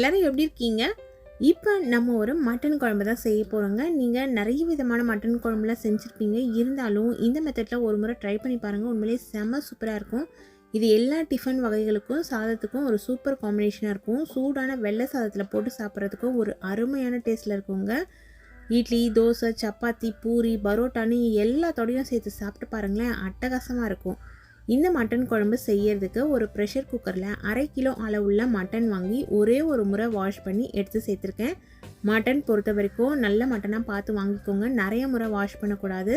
எல்லோரும் எப்படி இருக்கீங்க? இப்போ நம்ம ஒரு மட்டன் குழம்பு தான் செய்ய போகிறோங்க நீங்கள் நிறைய விதமான மட்டன் குழம்புலாம் செஞ்சுருப்பீங்க. இருந்தாலும் இந்த மெத்தடில் ஒரு முறை ட்ரை பண்ணி பாருங்கள் உண்மையிலேயே செம்ம சூப்பராக இருக்கும். இது எல்லா டிஃபன் வகைகளுக்கும் சாதத்துக்கும் ஒரு சூப்பர் காம்பினேஷனாக இருக்கும். சூடான வெள்ளை சாதத்தில் போட்டு சாப்பிட்றதுக்கும் ஒரு அருமையான டேஸ்ட்டில் இருக்குங்க. இட்லி தோசை சப்பாத்தி பூரி பரோட்டான்னு எல்லாத்தோடையும் சேர்த்து சாப்பிட்டு பாருங்களேன். அட்டகாசமாக இருக்கும். இந்த மட்டன் குழம்பு செய்யறதுக்கு ஒரு ப்ரெஷர் குக்கரில் அரை கிலோ அளவுள்ள மட்டன் வாங்கி ஒரே ஒரு முறை வாஷ் பண்ணி எடுத்து சேர்த்துருக்கேன். மட்டன் பொறுத்த வரைக்கும் நல்ல மட்டனாக பார்த்து வாங்கிக்கோங்க. நிறைய முறை வாஷ் பண்ணக்கூடாது.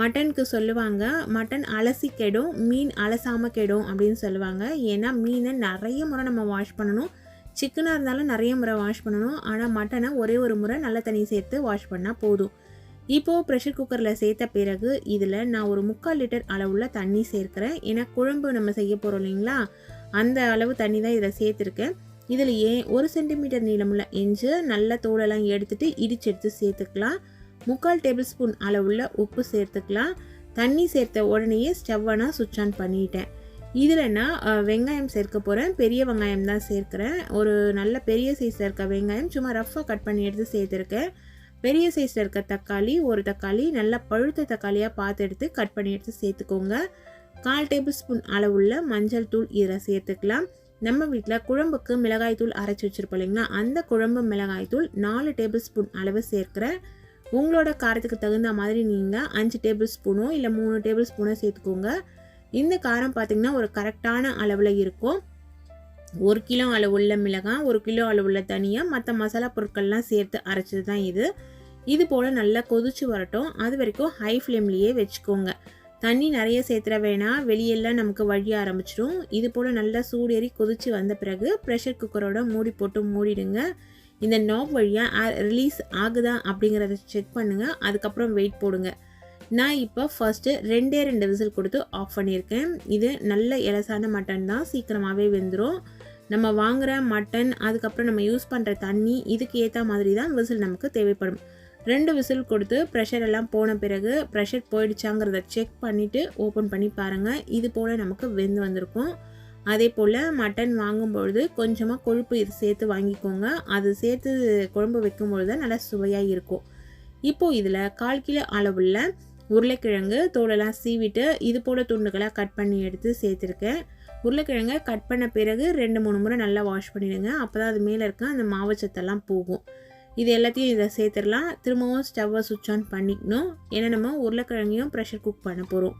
மட்டனுக்கு சொல்லுவாங்க மட்டன் அலசி கெடும் மீன் அலசாமல் கெடும் அப்படின்னு சொல்லுவாங்க. ஏன்னா மீனை நிறைய முறை நம்ம வாஷ் பண்ணணும். சிக்கனாக இருந்தாலும் நிறைய முறை வாஷ் பண்ணணும். ஆனால் மட்டனை ஒரே ஒரு முறை நல்ல தண்ணி சேர்த்து வாஷ் பண்ணால் போதும். இப்போது ப்ரெஷர் குக்கரில் சேர்த்த பிறகு இதில் நான் ஒரு முக்கால் லிட்டர் அளவுள்ள தண்ணி சேர்க்குறேன். ஏன்னா குழம்பு நம்ம செய்ய போகிறோம் இல்லைங்களா? அந்த அளவு தண்ணி தான் இதில் சேர்த்துருக்கேன். இதில் ஏன் ஒரு சென்டிமீட்டர் நீளமுள்ள இஞ்சு நல்ல தோலெல்லாம் எடுத்துகிட்டு இடிச்சு எடுத்து சேர்த்துக்கலாம். முக்கால் டேபிள் ஸ்பூன் அளவுள்ள உப்பு சேர்த்துக்கலாம். தண்ணி சேர்த்த உடனேயே ஸ்டவ்வை நான் சுவிட்ச் ஆன் பண்ணிட்டேன். இதில் நான் வெங்காயம் சேர்க்க போகிறேன் பெரிய வெங்காயம் தான் சேர்க்குறேன். ஒரு நல்ல பெரிய சைஸில் இருக்க வெங்காயம் சும்மா ரஃப்பாக கட் பண்ணி எடுத்து சேர்த்துருக்கேன். பெரிய சைஸில் இருக்க தக்காளி ஒரு தக்காளி நல்லா பழுத்த தக்காளியாக பார்த்து எடுத்து கட் பண்ணி எடுத்து சேர்த்துக்கோங்க. கால் டேபிள் ஸ்பூன் அளவுள்ள மஞ்சள் தூள் இதில் சேர்த்துக்கலாம். நம்ம வீட்டில் குழம்புக்கு மிளகாய் தூள் அரைச்சி வச்சுருப்போம் இல்லைங்களா? அந்த குழம்பு மிளகாய் தூள் நாலு டேபிள் ஸ்பூன் அளவு சேர்க்குறேன் உங்களோட காரத்துக்கு தகுந்த மாதிரி நீங்கள் அஞ்சு டேபிள் ஸ்பூனோ இல்லை மூணு டேபிள் ஸ்பூனோ சேர்த்துக்கோங்க. இந்த காரம் பார்த்திங்கன்னா ஒரு கரெக்டான அளவில் இருக்கும். ஒரு கிலோ அளவுள்ள மிளகாய் ஒரு கிலோ அளவுள்ள தனியாக மற்ற மசாலா பொருட்கள்லாம் சேர்த்து அரைச்சது தான் இது. இது போல் நல்லா கொதிச்சு வரட்டும். அது வரைக்கும் ஹை ஃப்ளேம்லேயே வச்சுக்கோங்க. தண்ணி நிறைய சேர்த்துற வேணாம். வெளியெல்லாம் நமக்கு வழி ஆரம்பிச்சிடும். இது போல் நல்லா சூடேறி கொதிச்சு வந்த பிறகு ப்ரெஷர் குக்கரோட மூடி போட்டு மூடிடுங்க. இந்த நாப் வழியாக ரிலீஸ் ஆகுதா அப்படிங்கிறத செக் பண்ணுங்கள் அதுக்கப்புறம் வெயிட் போடுங்க. நான் இப்போ ஃபர்ஸ்ட்டு ரெண்டே ரெண்டு விசில் கொடுத்து ஆஃப் பண்ணியிருக்கேன். இது நல்ல இலசான மட்டன் தான். சீக்கிரமாகவே வெந்துடும் நம்ம வாங்குகிற மட்டன் அதுக்கப்புறம் நம்ம யூஸ் பண்ணுற தண்ணி இதுக்கு ஏற்ற மாதிரி தான் விசில் நமக்கு தேவைப்படும். ரெண்டு விசில் கொடுத்து ப்ரெஷர் எல்லாம் போன பிறகு ப்ரெஷர் போயிடுச்சாங்கிறத செக் பண்ணிவிட்டு ஓப்பன் பண்ணி பாருங்கள் இது போல் நமக்கு வெந்து வந்திருக்கும். அதே போல் மட்டன் வாங்கும்பொழுது கொஞ்சமாக கொழுப்பு இது சேர்த்து வாங்கிக்கோங்க. அது சேர்த்து குழம்பு வைக்கும்பொழுது தான் நல்லா சுவையாக இருக்கும். இப்போது இதில் கால் கிலோ அளவுள்ள உருளைக்கிழங்கு தோலெல்லாம் சீவிட்டு இது போல் துண்டுகளாக கட் பண்ணி எடுத்து சேர்த்துருக்கேன். உருளைக்கிழங்கை கட் பண்ண பிறகு ரெண்டு மூணு முறை நல்லா வாஷ் பண்ணிடுங்க. அப்போ தான் அது மேலே இருக்க அந்த மாவச்சத்தெல்லாம் போகும். இது எல்லாத்தையும் இதை சேர்த்துடலாம். திரும்பவும் ஸ்டவ்வை சுவிட்ச் ஆன் பண்ணிக்கணும். ஏன்னா நம்ம உருளைக்கிழங்கையும் ப்ரெஷர் குக் பண்ண போகிறோம்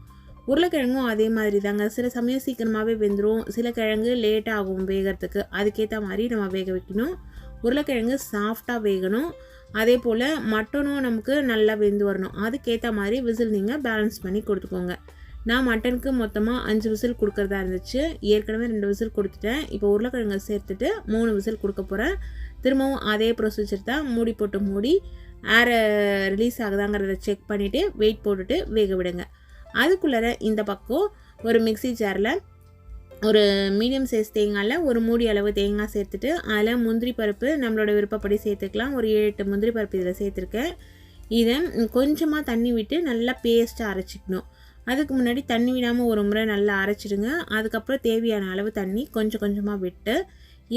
உருளைக்கிழங்கும் அதே மாதிரி தாங்க சில சமயம் சீக்கிரமாகவே வெந்துடும் சில கிழங்கு லேட் ஆகும் வேகிறதுக்கு. அதுக்கேற்ற மாதிரி நம்ம வேக வைக்கணும். உருளைக்கிழங்கு சாஃப்டாக வேகணும். அதே போல் மட்டனும் நமக்கு நல்லா வெந்து வரணும். அதுக்கேற்ற மாதிரி விசில் நீங்கள் பேலன்ஸ் பண்ணி கொடுத்துக்கோங்க. நான் மட்டனுக்கு மொத்தமாக அஞ்சு விசில் கொடுக்குறதா இருந்துச்சு. ஏற்கனவே ரெண்டு விசில் கொடுத்துட்டேன். இப்போ உருளைக்கிழங்கு சேர்த்துட்டு மூணு விசில் கொடுக்க போகிறேன் திரும்பவும் அதே ப்ரொசீஜர் தான் மூடி போட்டு மூடி ஏரை ரிலீஸ் ஆகுதாங்கிறத செக் பண்ணிவிட்டு வெயிட் போட்டுட்டு வேக விடுங்க. அதுக்குள்ளார இந்த பக்கம் ஒரு மிக்ஸி ஜாரில் ஒரு மீடியம் சைஸ் தேங்காயில் ஒரு மூடி அளவு தேங்காய் சேர்த்துட்டு அதில் முந்திரி பருப்பு நம்மளோட விருப்பப்படி சேர்த்துக்கலாம். ஒரு ஏழு எட்டு முந்திரி பருப்பு இதில் சேர்த்துருக்கேன். இதை கொஞ்சமாக தண்ணி விட்டு நல்லா பேஸ்ட்டாக அரைச்சிக்கணும். அதுக்கு முன்னாடி தண்ணி விடாமல் ஒரு முறை நல்லா அரைச்சிடுங்க. அதுக்கப்புறம் தேவையான அளவு தண்ணி கொஞ்சம் கொஞ்சமாக விட்டு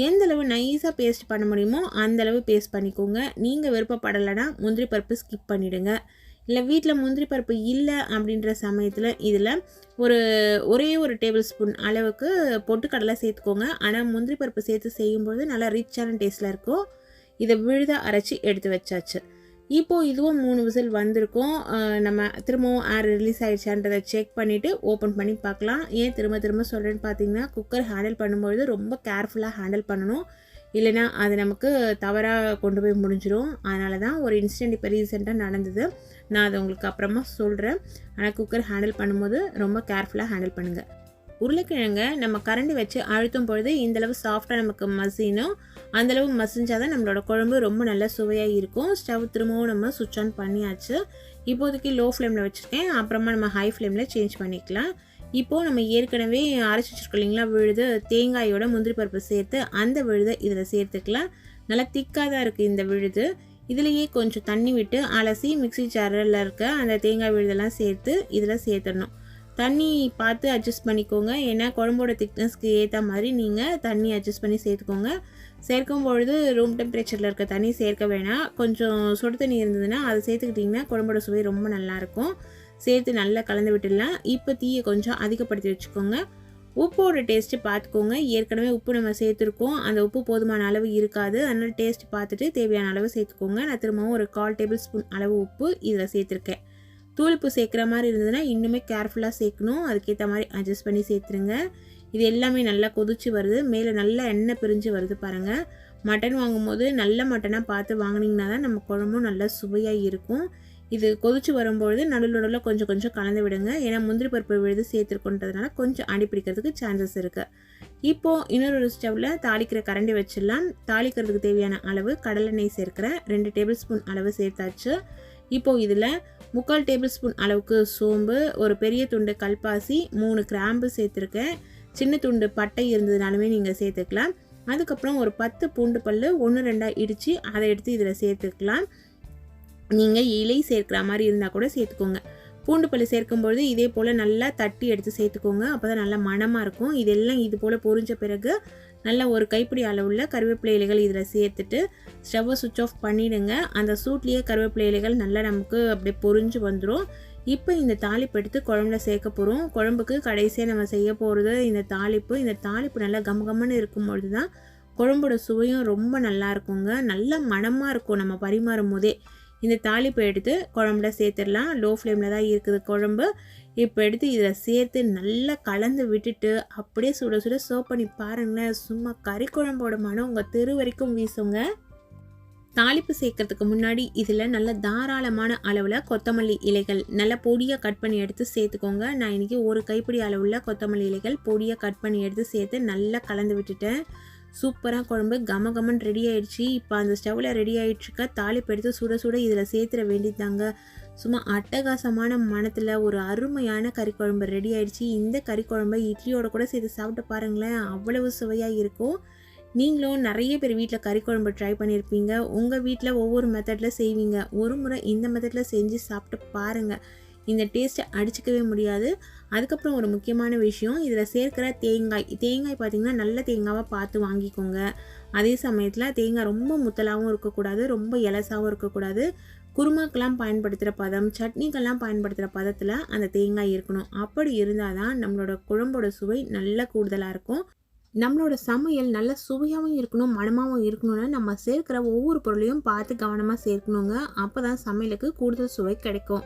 எந்த அளவு நைஸாக பேஸ்ட் பண்ண முடியுமோ அந்த அளவு பேஸ்ட் பண்ணிக்கோங்க. நீங்கள் விருப்பப்படலைன்னா முந்திரி பருப்பு ஸ்கிப் பண்ணிவிடுங்க இல்லை வீட்டில் முந்திரி பருப்பு இல்லை அப்படின்ற சமயத்தில் இதில் ஒரு ஒரே ஒரு டேபிள் ஸ்பூன் அளவுக்கு பொட்டுக்கடலை சேர்த்துக்கோங்க. ஆனால் முந்திரி பருப்பு சேர்த்து செய்யும்போது நல்லா ரிச்சான டேஸ்ட்டில் இருக்கும். இதை விழுதாக அரைச்சி எடுத்து வச்சாச்சு. இப்போது இதுவும் மூணு விசில் வந்திருக்கும். நம்ம திரும்பவும் ஏர் ரிலீஸ் ஆகிடுச்சான்றதை செக் பண்ணிவிட்டு ஓப்பன் பண்ணி பார்க்கலாம். ஏன் திரும்ப திரும்ப சொல்கிறேன்னு பார்த்தீங்கன்னா குக்கர் ஹேண்டில் பண்ணும்பொழுது ரொம்ப கேர்ஃபுல்லாக ஹேண்டில் பண்ணணும். இல்லைன்னா அது நமக்கு தவறாக கொண்டு போய் முடிஞ்சிடும் அதனால தான் ஒரு இன்சிடெண்ட் இப்போ ரீசெண்டாக நடந்தது. நான் அதை உங்களுக்கு அப்புறமா சொல்கிறேன் ஆனால் குக்கர் ஹேண்டில் பண்ணும்போது ரொம்ப கேர்ஃபுல்லாக ஹேண்டில் பண்ணுங்கள் உருளைக்கிழங்க நம்ம கரண்டி வச்சு அழுத்தும் பொழுது இந்தளவு சாஃப்டாக நமக்கு மசினும் அந்தளவு மசிஞ்சாதான் நம்மளோட குழம்பு ரொம்ப நல்லா சுவையாக இருக்கும். ஸ்டவ் திரும்பவும் நம்ம சுவிட்ச் ஆன் பண்ணியாச்சு. இப்போதைக்கு லோ ஃப்ளேமில் வச்சுருக்கேன். அப்புறமா நம்ம ஹை ஃப்ளேமில் சேஞ்ச் பண்ணிக்கலாம். இப்போது நம்ம ஏற்கனவே அரைச்சி வச்சிருக்கோம் இல்லைங்களா விழுது தேங்காயோட முந்திரி பருப்பு சேர்த்து அந்த விழுதை இதில் சேர்த்துக்கலாம். நல்லா திக்காக தான் இருக்குது இந்த விழுது. இதுலேயே கொஞ்சம் தண்ணி விட்டு அலசி மிக்ஸி ஜாரில் இருக்க அந்த தேங்காய் விழுதெல்லாம் சேர்த்து இதில் சேர்த்துடணும். தண்ணி பார்த்து அட்ஜஸ்ட் பண்ணிக்கோங்க. ஏன்னா குழம்போட திக்னஸ்க்கு ஏற்ற மாதிரி நீங்கள் தண்ணி அட்ஜஸ்ட் பண்ணி சேர்த்துக்கோங்க. சேர்க்கும் பொழுது ரூம் டெம்பரேச்சரில் இருக்க தண்ணி சேர்க்க வேணாம். கொஞ்சம் சுடு தண்ணி இருந்ததுன்னா அதை சேர்த்துக்கிட்டிங்கன்னா குழம்போட சுவை ரொம்ப நல்லாயிருக்கும் சேர்த்து நல்லா கலந்து விட்டுடலாம். இப்போ தீயை கொஞ்சம் அதிகப்படுத்தி வச்சுக்கோங்க. உப்போட டேஸ்ட்டு பார்த்துக்கோங்க. ஏற்கனவே உப்பு நம்ம சேர்த்துருக்கோம். அந்த உப்பு போதுமான அளவு இருக்காது. அதனால் டேஸ்ட் பார்த்துட்டு தேவையான அளவு சேர்த்துக்கோங்க. நான் திரும்பவும் ஒரு கால் டேபிள் ஸ்பூன் அளவு உப்பு இதில் சேர்த்துருக்கேன். தூளிப்பு சேர்க்குற மாதிரி இருந்ததுன்னா இன்னுமே கேர்ஃபுல்லாக சேர்க்கணும். அதுக்கேற்ற மாதிரி அட்ஜஸ்ட் பண்ணி சேர்த்துருங்க. இது எல்லாமே நல்லா கொதிச்சு வருது. மேலே நல்லா எண்ணெய் பிரிஞ்சு வருது பாருங்கள் மட்டன் வாங்கும்போது நல்ல மட்டனாக பார்த்து வாங்கினீங்கன்னா தான் நம்ம குழம்பும் நல்லா சுவையாக இருக்கும். இது கொதிச்சு வரும்பொழுது நடுவில் நடுவில் கொஞ்சம் கொஞ்சம் கலந்து விடுங்க. ஏன்னா முந்திரி பருப்பு விழுது சேர்த்துருக்கோன்றதுனால கொஞ்சம் அடி பிடிக்கிறதுக்கு சான்சஸ் இருக்குது இப்போது இன்னொரு ஸ்டவ்வில் தாளிக்கிற கரண்டி வச்சிடலாம். தாளிக்கிறதுக்கு தேவையான அளவு கடலெண்ணெய் சேர்க்குறேன். ரெண்டு டேபிள் ஸ்பூன் அளவு சேர்த்தாச்சு. இப்போது இதில் முக்கால் டேபிள் ஸ்பூன் அளவுக்கு சோம்பு ஒரு பெரிய துண்டு கல்பாசி மூணு கிராம்பு சேர்த்துருக்கேன். சின்ன துண்டு பட்டை இருந்ததுனாலுமே நீங்கள் சேர்த்துக்கலாம். அதுக்கப்புறம் ஒரு பத்து பூண்டு பல் ஒன்று ரெண்டாக இடித்து அதை எடுத்து இதில் சேர்த்துக்கலாம். நீங்கள் இலை சேர்க்குற மாதிரி இருந்தால் கூட சேர்த்துக்கோங்க. பூண்டு பல் சேர்க்கும்பொழுது இதே போல் நல்லா தட்டி எடுத்து சேர்த்துக்கோங்க. அப்போ தான் நல்லா மணமாக இருக்கும். இதெல்லாம் இது போல் பொரிஞ்ச பிறகு நல்லா ஒரு கைப்பிடி அளவுள்ள கருவேப்பிலை இலைகள் இதில் சேர்த்துட்டு ஸ்டவ்வை சுவிட்ச் ஆஃப் பண்ணிவிடுங்க அந்த சூட்லேயே கருவேப்பிலை இலைகள் நல்லா நமக்கு அப்படியே பொரிஞ்சு வந்துடும் இப்போ இந்த தாளிப்பு எடுத்து குழம்புல சேர்க்க போகிறோம் குழம்புக்கு கடைசியாக நம்ம செய்ய போகிறது இந்த தாளிப்பு. இந்த தாளிப்பு நல்லா கம் கம்முன்னு இருக்கும்பொழுது தான் குழம்போட சுவையும் ரொம்ப நல்லா இருக்குங்க. நல்ல மனமாக இருக்கும் நம்ம பரிமாறும் போதே. இந்த தாளிப்பை எடுத்து குழம்புல சேர்த்துடலாம். லோ ஃப்ளேமில் தான் இருக்குது குழம்பு. இப்போ எடுத்து இதில் சேர்த்து நல்லா கலந்து விட்டுட்டு அப்படியே சுட சுட சர்வ் பண்ணி பாருங்களேன் சும்மா கறி குழம்போட மனம் உங்கள் தெரு வரைக்கும் வீசுங்க. தாளிப்பு சேர்க்கறதுக்கு முன்னாடி இதில் நல்ல தாராளமான அளவில் கொத்தமல்லி இலைகள் நல்லா பொடியாக கட் பண்ணி எடுத்து சேர்த்துக்கோங்க. நான் இன்றைக்கி ஒரு கைப்பிடி அளவுள்ள கொத்தமல்லி இலைகள் பொடியாக கட் பண்ணி எடுத்து சேர்த்து நல்லா கலந்து விட்டுட்டேன். சூப்பராக குழம்பு கம கமன் ரெடி ஆயிடுச்சு. இப்போ அந்த ஸ்டவ்வில் ரெடி ஆகிட்டுருக்க தாளிப்பு எடுத்து சுட சுட இதில் சேர்த்துற வேண்டியதாங்க சும்மா அட்டகாசமான மனத்தில் ஒரு அருமையான கறி குழம்பு ரெடி ஆயிடுச்சு. இந்த கறி குழம்பை இட்லியோட கூட சேர்த்து சாப்பிட்டு பாருங்களேன் அவ்வளவு சுவையாக இருக்கும். நீங்களும் நிறைய பேர் வீட்டில் கறி குழம்பு ட்ரை பண்ணியிருப்பீங்க உங்கள் வீட்டில் ஒவ்வொரு மெத்தடில் செய்வீங்க. ஒரு முறை இந்த மெத்தடில் செஞ்சு சாப்பிட்டு பாருங்கள் இந்த டேஸ்ட்டை அடிச்சிக்கவே முடியாது. அதுக்கப்புறம் ஒரு முக்கியமான விஷயம் இதில் சேர்க்கிற தேங்காய். தேங்காய் பார்த்திங்கன்னா நல்ல தேங்காவாக பார்த்து வாங்கிக்கோங்க. அதே சமயத்தில் தேங்காய் ரொம்ப முத்தலாகவும் இருக்கக்கூடாது ரொம்ப இலசாகவும் இருக்கக்கூடாது. குருமாக்கெல்லாம் பயன்படுத்துகிற பதம் சட்னிக்கெல்லாம் பயன்படுத்துகிற பதத்தில் அந்த தேங்காய் இருக்கணும். அப்படி இருந்தால் தான் நம்மளோட குழம்போட சுவை நல்ல கூடுதலாக இருக்கும். நம்மளோட சமையல் நல்ல சுவையாகவும் இருக்கணும் மனமாகவும் இருக்கணும்னு நம்ம சேர்க்கிற ஒவ்வொரு பொருளையும் பார்த்து கவனமாக சேர்க்கணுங்க. அப்போ தான் சமையலுக்கு கூடுதல் சுவை கிடைக்கும்.